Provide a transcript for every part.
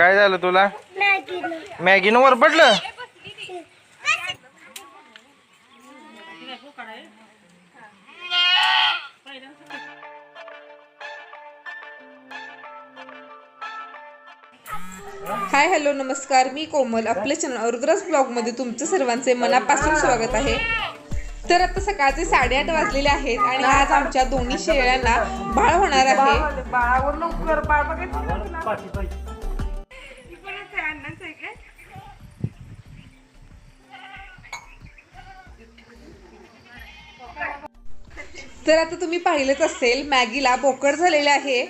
काय झालं तुला? मॅगीनं वर पडलं हाय हॅलो नमस्कार. मी कोमल. आपल्या चॅनल रुद्रास ब्लॉगमध्ये तुमचं सर्वांचे मनापासून स्वागत आहे. तर आता सकाळचे साडेआठ वाजलेले आहेत आणि आज आमच्या दोन्ही शेळ्यांना बाळ होणार आहे. तर आता तुम्ही पाहिलंच असेल मॅगीला बोकड झालेले आहे.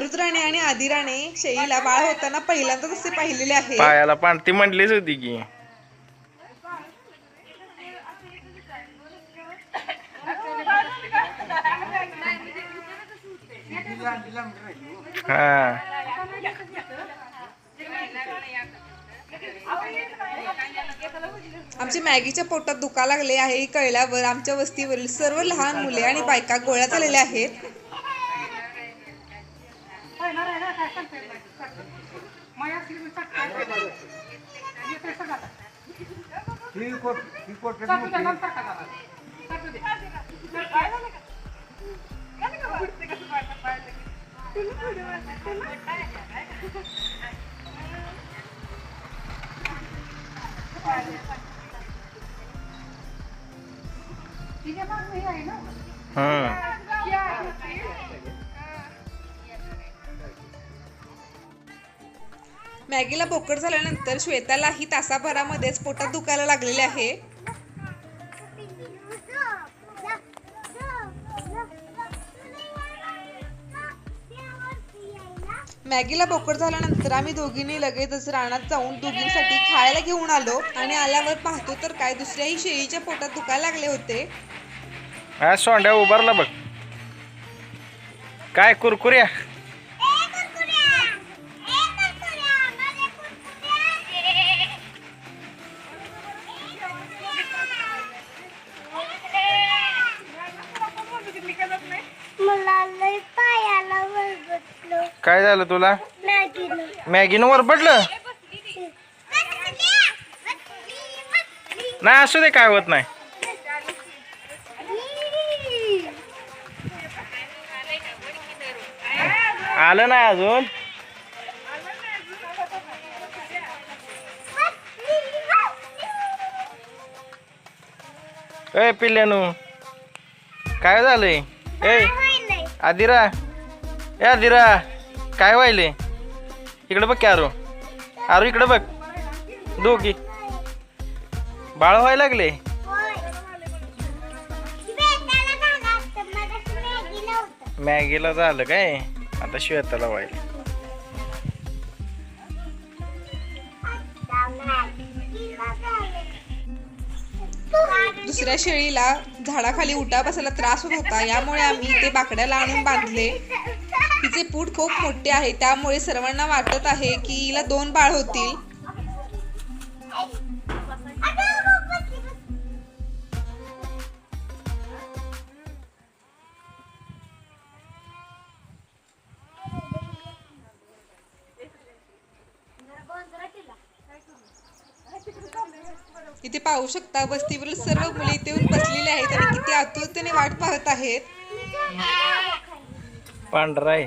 रुद्राने आणि आदिराने शैलीला बाळ होताना पहिल्यांदाच असे पाहिलेले आहे. पायाला पाणती म्हणलीच होती की. हा. आमच्या मॅगीच्या पोटात दुखा लागले आहे हे कळल्यावर आमच्या वस्तीवरील सर्व लहान मुले आणि बायका गोळ्या झालेल्या आहेत. मॅगीला बोकड झाल्यानंतर श्वेतालाही तासाभरामध्येच पोटात दुखायला लागलेले आहे. मॅगीला बोकड झाल्यानंतर आम्ही दोघींनी लगेचच रानात जाऊन दोघींसाठी खायला घेऊन आलो आणि आल्यावर पाहतो तर काय दुसऱ्याही शेळीच्या पोटात दुखायला लागले होते. सोंड्या उभारला बघ. काय कुरकुऱ्या? मला काय झालं तुला? मॅगीनं वर पडलं नाही असू दे काय होत नाही. आलं नाही अजून? ए पिल्ल्यानू. काय झालंय? ए आदिरा. ए धीरा काय व्हायले? इकडे बघ की आरू. आरू इकडे बघ. दोघी बाळ व्हायला लागले? मॅगीला झालं काय? आता श्वेताला व्हायला. दुसऱ्या शेळीला झाडाखाली उठा बसायला त्रास होत होता. यामुळे आम्ही ते बाकड्याला आणून बांधले. तिचे पूट खूप मोठे आहे त्यामुळे सर्वांना वाटत आहे की हिला दोन बाळ होतील. इथे पाहू शकता वस्तीवरील सर्व मुले इथे येऊन बसलेले आहेत आणि किती आतुरतेने वाट पाहत आहेत. पांढरा आहे.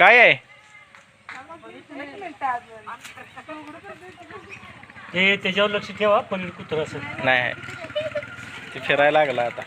काय आहे? हे त्याच्यावर लक्ष ठेवा पनीर कुत्र असेल नाही ते फिरायला लागला आता.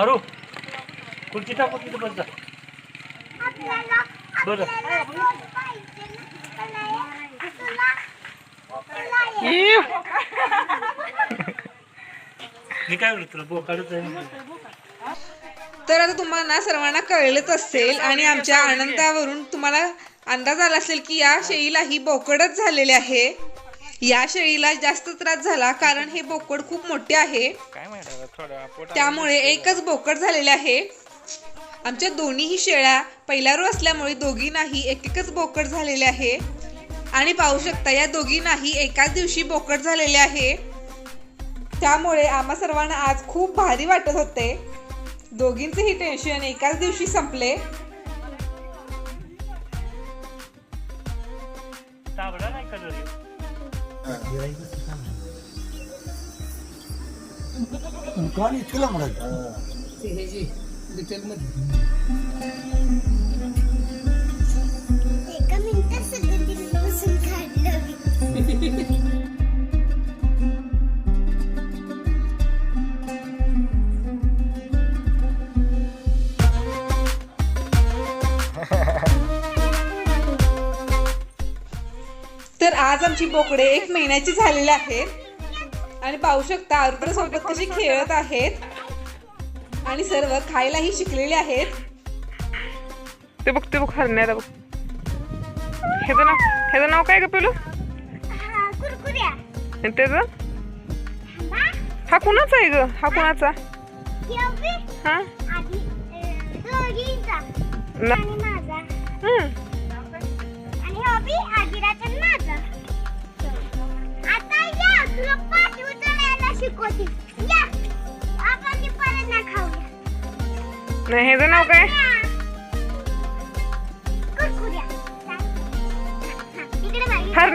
अरू खुर्ची टाकू तिथे बस जा. बरं. मी काय बोलतो तुला बोकाडच आहे. तर आता तुम्हाला सर्वांना कळलंच असेल आणि आमच्या आनंदावरून तुम्हाला अंदाज आला असेल की या शेळीलाही बोकडच झालेले आहे. या शेळीला जास्त त्रास झाला कारण हे बोकड खूप मोठे आहे. त्यामुळे एकच बोकड झालेले आहे. आमच्या दोन्हीही शेळ्या पहिल्या रो असल्यामुळे दोघींनाही एक एकच बोकड झालेले आहे. आणि पाहू शकता या दोघींनाही एकाच दिवशी बोकड झालेले आहे. त्यामुळे आम्हा सर्वांना आज खूप भारी वाटत होते. दोघींचेही टेन्शन एकाच दिवशी संपले. ताबडा नाही आज आमची बोकडे एक महिन्याची झालेली आहेत आणि पाहू शकता आरुद्र सोबत कशी खेळत आहेत. आणि सर्व खायलाही शिकलेले आहेत. ते बघ ते बघ हरण्याला बघ. ह्याचं नाव ह्याचं नाव काय ग पेलू? हा, कुरकुऱ्या. आणि त्याचं? हा, हा कुणाचा आहे ग? हा कुणाचा? हा? न- नाही ह्याचं नाव काय या. कुरकुऱ्या हा,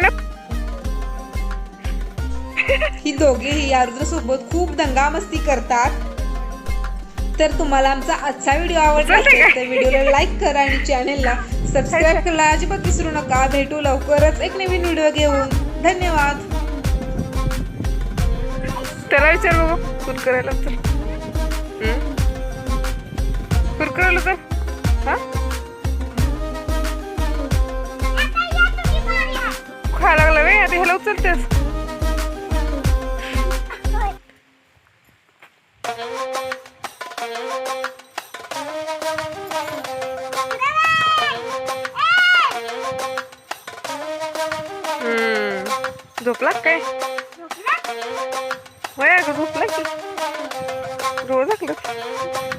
ही दोघेही आरुद्र सोबत खूप दंगामस्ती करतात. तर तुम्हाला आमचा आजचा व्हिडिओ आवडला असेल तर व्हिडिओला लाईक करा आणि चॅनेलला सबस्क्राईब करायला अजिबात विसरू नका. भेटू लवकरच एक नवीन व्हिडिओ घेऊन. धन्यवाद. त्याला विचार बघू करायला तर हं? करायला तर हा? खा लागला वे आता ह्याला उचलतेस. झोपला काय? होय अगं झोपला की रोज